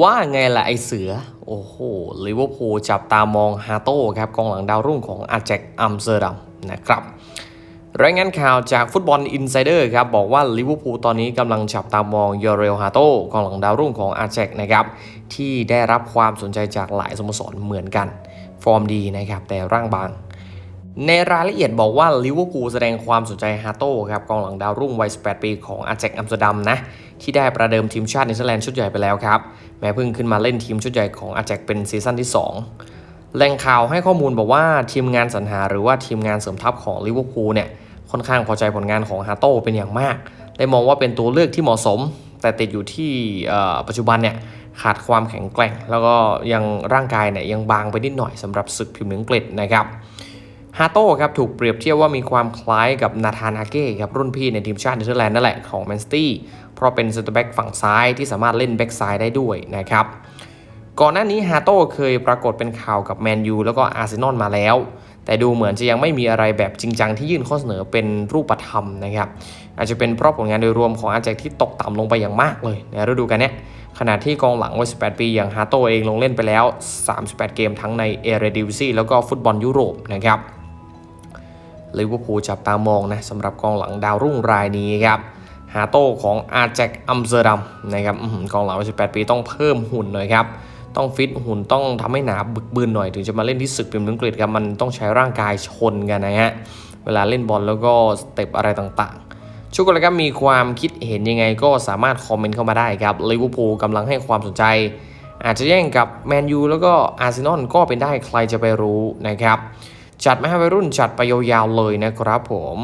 ว่าไงล่ะไอเสือ โอ้โหลิเวอร์พูลจับตามองฮาโต้ครับกองหลังดาวรุ่งของอาแจกอัมสเตอร์ดัมนะครับรายงานข่าวจากฟุตบอลอินไซเดอร์ครับบอกว่าลิเวอร์พูลตอนนี้กำลังจับตามองยอเรลฮาโต้กองหลังดาวรุ่งของอาแจกนะครับที่ได้รับความสนใจจากหลายสโมสรเหมือนกัน ฟอร์มดีนะครับแต่ร่างบาง ในรายละเอียดบอกว่าลิเวอร์พูลแสดงความสนใจฮาโต้ครับกองหลังดาวรุ่งวัย 18 ปีของอาแจกอัมสเตอร์ดัมนะที่ได้ประเดิมทีมชาติเนเธอร์แลนด์ชุดใหญ่ไปแล้วครับ แม้เพิ่งขึ้นมาเล่นทีมชุดใหญ่ของอาแจกเป็นซีซั่นที่ 2 แหล่งข่าวให้ข้อมูลบอกว่าทีมงานสรรหาหรือว่าทีมงานเสริมทัพของลิเวอร์พูลเนี่ยค่อนข้างพอใจผลงานของฮาโต้เป็นอย่างมากได้มองว่าเป็นตัวเลือกที่เหมาะสม แต่ติดอยู่ที่ปัจจุบันเนี่ยขาดความแข็งแกร่ง แล้วก็ยังร่างกายเนี่ยยังบางไปนิดหน่อยสำหรับศึกพิมพ์อังกฤษนะครับ ฮาโต้ครับถูกเปรียบเทียบว่ามีความคล้ายกับนาธานอาเก้ครับรุ่นพี่ในทีมชาติเนเธอร์แลนด์นั่นแหละของแมนสตี้เพราะเป็นเซนเตอร์แบ็กฝั่งซ้ายที่สามารถเล่นแบ็กซ้ายได้ด้วยนะครับก่อนหน้านี้ฮาโต้เคยปรากฏเป็นข่าวกับแมนยูแล้วก็อาร์เซนอลมาแล้ว แต่ดูเหมือนจะยังไม่มีอะไรแบบจริงจังที่ยื่นข้อเสนอเป็นรูปธรรมนะครับอาจจะเป็นเพราะผลงานโดยรวมของอาแจกที่ตกต่ำลงไปอย่างมากเลยในฤดูกาลเนี้ยขณะที่กองหลังวัย 18 ปีอย่างฮาโต้เองลงเล่นไปแล้ว 38 เกมทั้งในเอเรดิวิซีแล้วก็ฟุตบอลยุโรปนะครับ ลิเวอร์พูลจับตามองนะสำหรับกองหลังดาวรุ่งรายนี้ครับฮาโต้ของอาแจกอัมเตอร์ดัมนะครับกองหลังวัย18 ปีต้องเพิ่มหุ่นหน่อยครับต้องฟิตหุ่นต้องทำให้หนาบึกบืนหน่อยถึงจะมาเล่นที่ศึกพิมพ์อังกฤษครับมันต้องใช้ร่างกายชนกันนะฮะเวลาเล่นบอลแล้วก็สเต็ปอะไรต่างๆชุกคนละครับมีความคิดเห็นยังไงก็สามารถคอมเมนต์เข้ามาได้ครับลิเวอร์พูลกำลังให้ความสนใจ อาจจะแย่งกับแมนยูแล้วก็อาร์เซนอลก็เป็นได้ใครจะไปรู้นะครับ จัดมาให้วัยรุ่นจัดไปยาวๆเลยนะครับผม